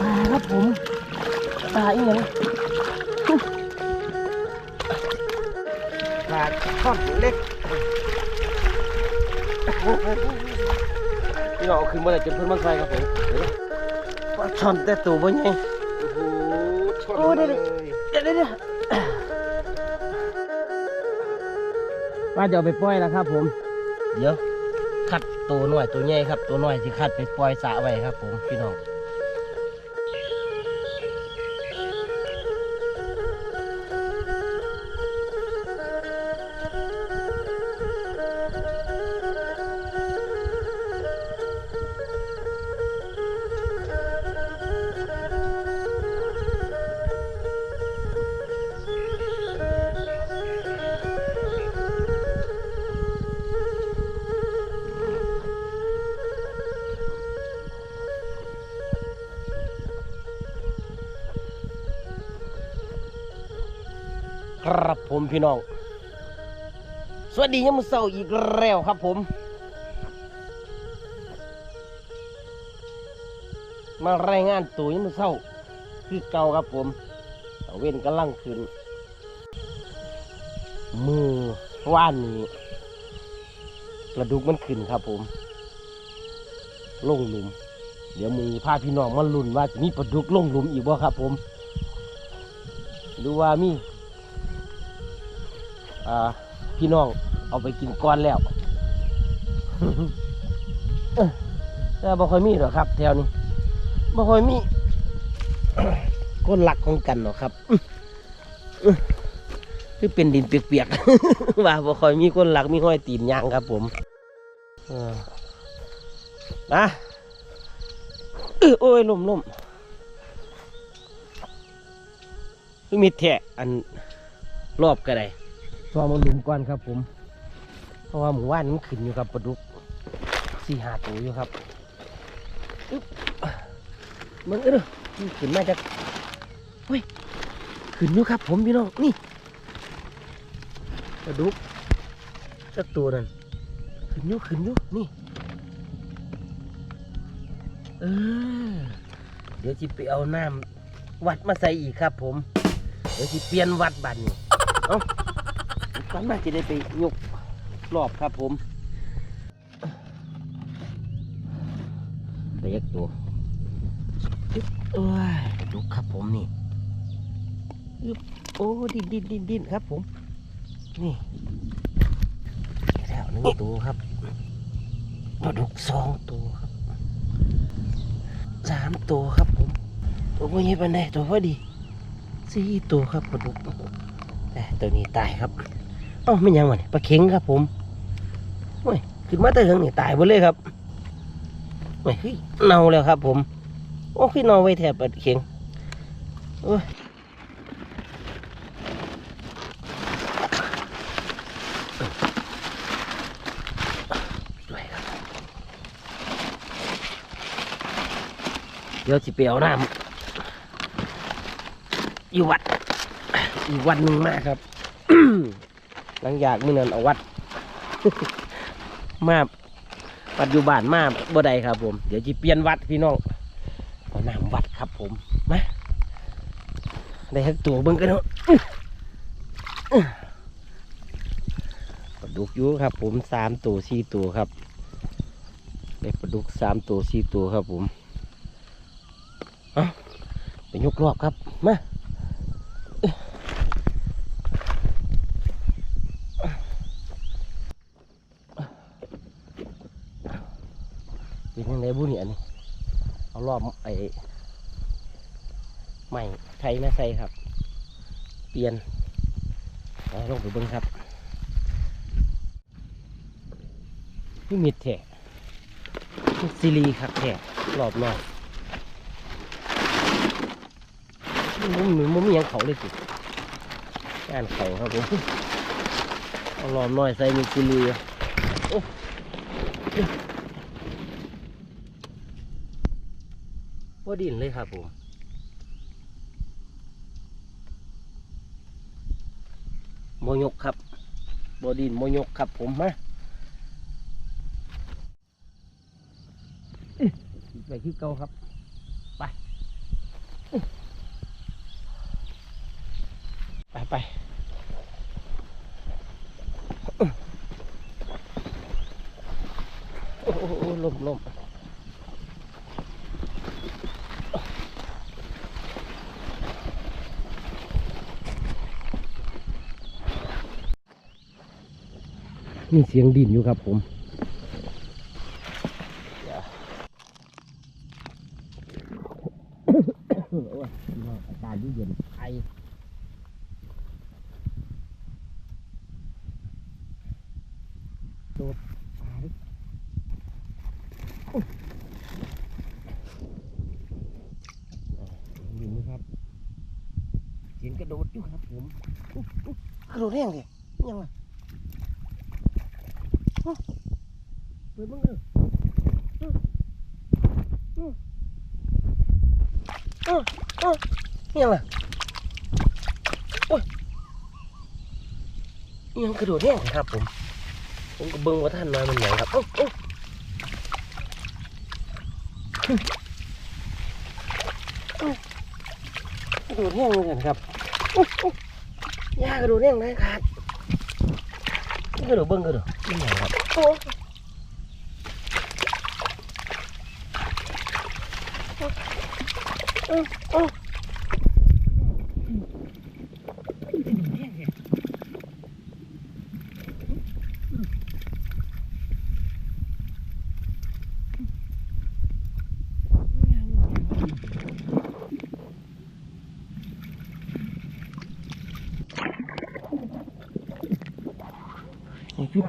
ปลาครับผมปลาอีกอย่างปลาช่อนเล็กพี่น้องเอาขึ้นมาเลยจนเพิ่นมันใส่ครับผมเดี๋ยวนะปลาช่อนแต่ตัวบ่ใหญ่โอ้โหชนโอ้เดี๋ยวเลยเดี๋ยวเดี๋ยวเดี๋ยวว่าจะเอาไปปล่อยแล้วครับผม เดี๋ยว คัดตัวหน่อยตัวใหญ่ครับ ตัวหน่อยที่คัดไปปล่อยสระไว้ครับ ผมพี่น้อง ผมพี่น้อง สวัสดียามมื้อเช้าอีกแล้วครับผม มารายงานตัวยามมื้อเช้าคือเก่าครับผมตะเว้นกำลังขึ้น มือว่านนี้กระดูกมันขึ้นครับผม ลงหลุม เดี๋ยวมือพาพี่น้องมาลุ้นว่าจะมีปลาดุกลงหลุมอีกบ่ครับผม หรือว่ามี พี่น้องเอาไปกินก้อนแล้วแต่บ่ค่อยมีหรอกครับ แถวนี้บ่ค่อยมีคนหลักของกันหรอกครับคือเป็นดินเปียกๆว่าบ่ค่อยมีคนหลักมีห้อยตีนยางครับ ผมนะโอ้ยล่มล่มคือมีแทะอันรอบก็ได้ พอมาลุมก่อนครับผม เพราะว่าหมู่ว่านมันขึ้นอยู่กับปลาดุกสี่หาตัวอยู่ครับอึ๊บมึงเออมันขึ้นมาจากเฮ้ยขึ้นอยู่ครับ ผมพี่น้องนี่ปลาดุกสักตัวนั่นขึ้นอยู่ขึ้นอยู่นี่เออเดี๋ยวจิไปเอาน้ำวัดมาใส่อีกครับ ผม เดี๋ยวจิเปลี่ยนวัดบัดนี่ ก่อนมาจะได้ไปยกรอบครับผมไปยักตัวยึบเอ้ยดูครับผมนี่ยึบโอ้ดินดินดินดินครับผม นี่แล้วหนึ่งตัวครับปลาดุกสองตัวครับสามตัวครับผมตัวพวกนี้เป็นไงตัวพอดีสี่ตัวครับปลาดุกแต่ตัวนี้ตายครับ เอ้าไม่ยังวะเนี่ยปลาเข็งครับผมโอ้ยขึ้นมาแต่เหิงนี่ตายหมดเลยครับโอ้ยเฮ้ยเน่าแล้วครับ ผมโอ้ขึ้นเน่าไว้แทบปลาเข็งโอ้ยด้วยครับเดี๋ยวสิไปเอาน้ำอยู่วัด อีกวันหนึ่งมากครับ หลังจากมื่อนั้นเอาวัด มาปัจจุบันมาบ่ได้ครับ ผม เดี๋ยวจะเปลี่ยนวัดพี่น้องเอาน้ำวัดครับ ผมมาได้ทั้งตัวเบิ่งกันเนาะปลาดุกอยู่ครับ ผมสามตัวสี่ตัวครับได้ปลาดุกสามตัวสี่ตัวครับ ผม เอาไปยกรอบครับมา บุเนี่อันนี้เอารอบไอ้ใหม่ไทยมาใส่ครับ เปลี่ยนเอาลงไปเบิ้งครับนี่มีดแถนี่ซีรีครับแถรอบนอกมุมหนึ่งมุมยังเขาเลยสิงานเขาครับผมเอารอบน้อยใส่มีซีรีโอ้ พอดินเลยครับผมโมยกครับบดินโมยกครับผมมาไปคือเก่าครับ ไป ไปไปโอ้โหลมลม มีเสียงดินอยู่ครับผมโอ้ยพี่น้องอากาศเย็นไอโดดปลาดิโอ้ยอ่าเห็นไหมครับเสียงกระโดดอยู่ครับผมกระโดดแรงเลยยังไง เปิดมึงเลยอื้ออื้ออ้ออ้อยังล่ะโอ้ยยังกระโดดแห้งครับผม ผมก็เบิ่งว่าท่านน้อยมันใหญ่ครับโอ้โอ้โอ้กระโดดแห้งเหมือนกันครับโอ้โอ้ยากระโดดแห้งนะขาด กระโดดเบิ้งกระโดดมันใหญ่ครับโอ้โอ้โอ้ โอ้ยพี่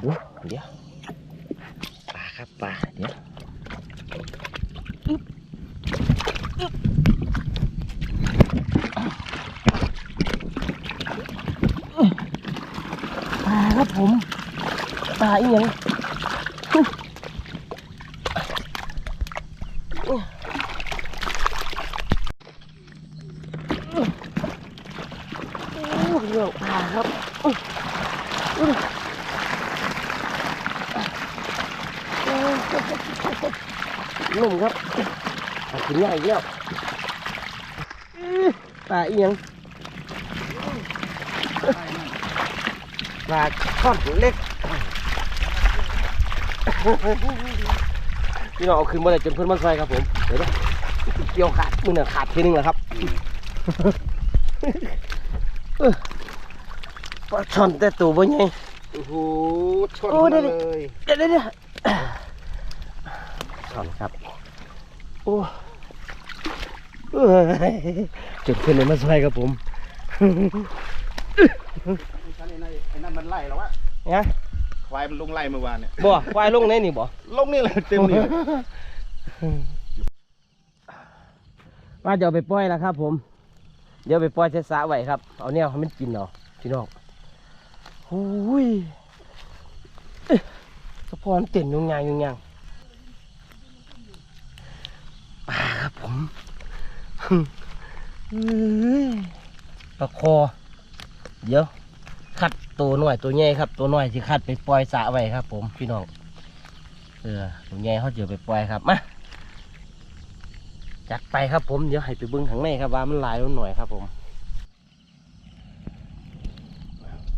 เดี๋ยวเดี๋ยวปลาครับปลาเดี๋ยวอึ๊บอึ๊บปลาครับผม ปลาอีหยังโอ้เรื่องปลาครับ พี่น้องเอาขึ้นมาเลยจนเพื่อนมันใส่ครับผมเดี๋ยวนะเกี่ยวขาดมือน่ะขาดทีนึงแล้วครับปลาช่อนแต่ตัวบ่ใหญ่โอ้โหชนโอ้มาเดี๋เลยวยเดี๋ยวเดี๋ยวเดี๋ยวช่อนครับโอ้เอ้ยจุดขึ้นเลยมาซอยครับผมไอ้นั่นไอ้นั่นมันไล่แล้ววะเนี่ย ควายมันลงไล่เมื่อวานเนี่ยบ่ควายลงไหนนี่บ่ลงนี่เลยเต็มนี่เลยว่าจะเอาไปปล่อยแล้วครับ ผม เดี๋ยวไปปล่อยใช้สระไว้ครับ เอาเนี่ยให้มันกินเนาะพี่น้องหูยเอ๊ะสะพอนเต้นยุ่งยางยุ่งยางปลาครับผมเอ้ยปลาคอ เดี๋ยวคัด ตัวหน่อยตัวใหญ่ครับ ตัวหน่อยที่คัดไปปล่อยสระไว้ครับ ผมพี่น้องเออตัวใหญ่เขาเจอไปปล่อยครับมาจัดไปครับผมเดี๋ยวให้ไปเบิ้งข้างในครับว่ามันหลายมันหน่อยครับผม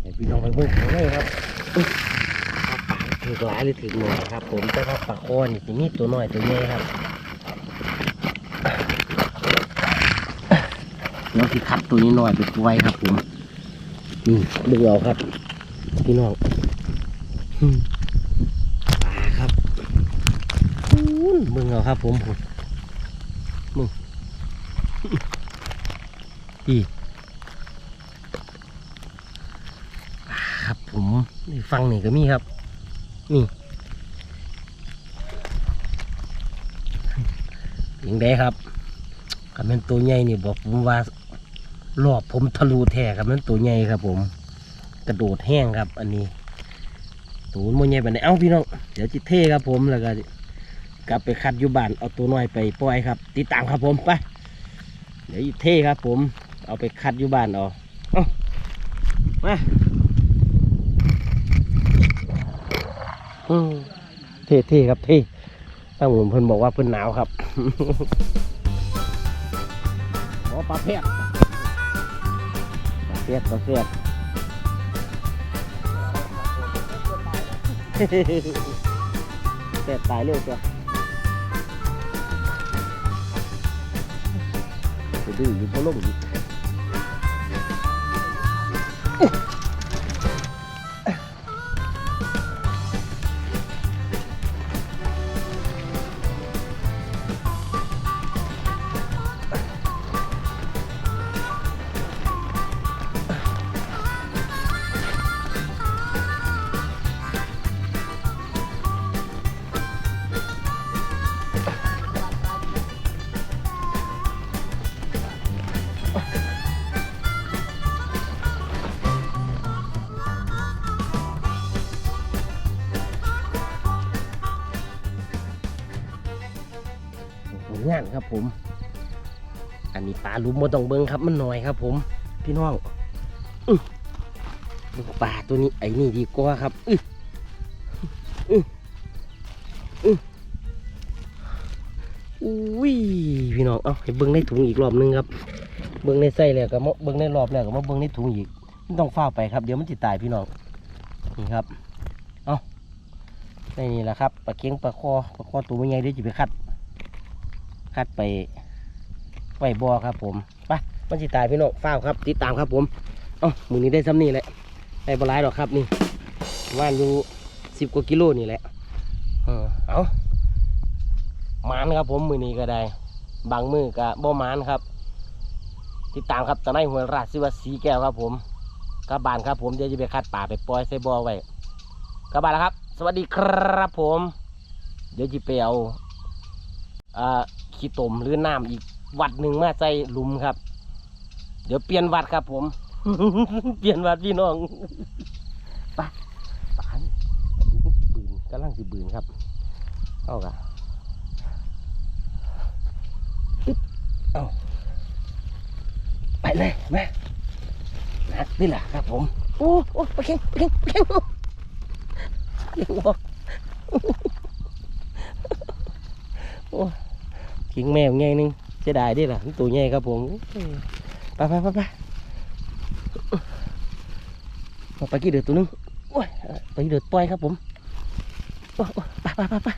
ให้พี่น้องไปเบิ้งข้างในครับอุ๊ยเอาปลาถือหลายหรือถือหน่อยครับ ผมแต่ว่าปลาคอนี่จะมีตัวน้อยตัวใหญ่ครับเดี๋ยวที่คัดตัวนี้หน่อยไปไว้ครับผม นี่ดึงเอาครับ พี่น้องมปลาครับอู้นเบิ่งเอาครับ ผมผมอีครับ ผมฟังนี่ก็มีครับ นี่ยิงได้ครับกับมันตัวใหญ่นี่บอกผมว่า รอบผมทะลุแท้ครับมันตัวใหญ่ครับ ผม กระโดดแห้งครับ อันนี้ตัวมันใหญ่แบบไหนเอ้าพี่น้องเดี๋ยวจิเท่ครับ ผมแล้วก็กลับไปคัดอยู่บ้านเอาตัวน้อยไปปล่อยครับ ติดตามครับผมไปเดี๋ยวเท่ครับ ผม เอาไปคัดอยู่บ้านเอาเอามาเท่ๆครับเท่ตั้งผมเพิ่นบอกว่าเพิ่นหนาวครับอ๋อปลาแพทย์ เสียดก็เสียดเสียดตายเร็วจ้ะไปดื้ออยู่เพราะลมอีก งานครับผม อันนี้ปลาลุมมาต้องเบิ้งครับมันหน่อยครับ ผม พี่น้องอปลาตัวนี้ไอ้นี่ดีกว่าครับอื้ออื้ออื้ออุ้ยพี่น้องเอาให้เบิ้งในถุงอีกรอบนึงครับ เบิ้งในไส้แล้วก็มาเบิ้งในรอบแล้วก็มาเบิ้งในถุงอีกไม่ต้องเฝ้าไปครับเดี๋ยวมันจะตายพี่น้องนี่ครับเอาในนี่แหละครับปลาเค็งปลาคอปลาคอตัวใหญ่ดี๋ยจะไปคัด คัดไปไว้บ่อครับผมไปมันสิตายพี่น้องฝ้าครับ ติดตามครับผมเอ้ามือนี้ได้ซ้ำนี่แหละได้บหลายหรอกครับนี่ว่านอยู่สิบกว่ากิโลนี่แหละเออเอามานครับผมมือนี้ก็ได้ บางมือก็บ่มานครับ ติดตามครับตอนนี้หัวราชสิวัสีแก้วครับ ผมกลับานครับผมเดี๋ยวจะไปคัดป่าไปปล่อยใส่บ่อไว้กลับานแล้วครับ สวัสดีครับผม เดี๋ยวจะไปเอาอ่า ขี้ตมหรือน้ำอีกวัดหนึ่งมาใส่หลุมครับ เดี๋ยวเปลี่ยนวัดครับผม เปลี่ยนวัดพี่น้องไปปานดูปืนกำลังสิบืนครับเอากะอึ๊บเอาไปเลยมาหนักนี่แหละครับผม โอ้โอ้ไปเข่งไปเข่งไปเข่งโอ้เข่งบอกโอ้ิงแมวใหญ่นึงเสียดายดิล่ะตัวใหญ่ครับผมไปไปไปไปไปกี่เดือดตัวนึงโอ้ยไปเดือดปล่อยครับผมไปไปไปไป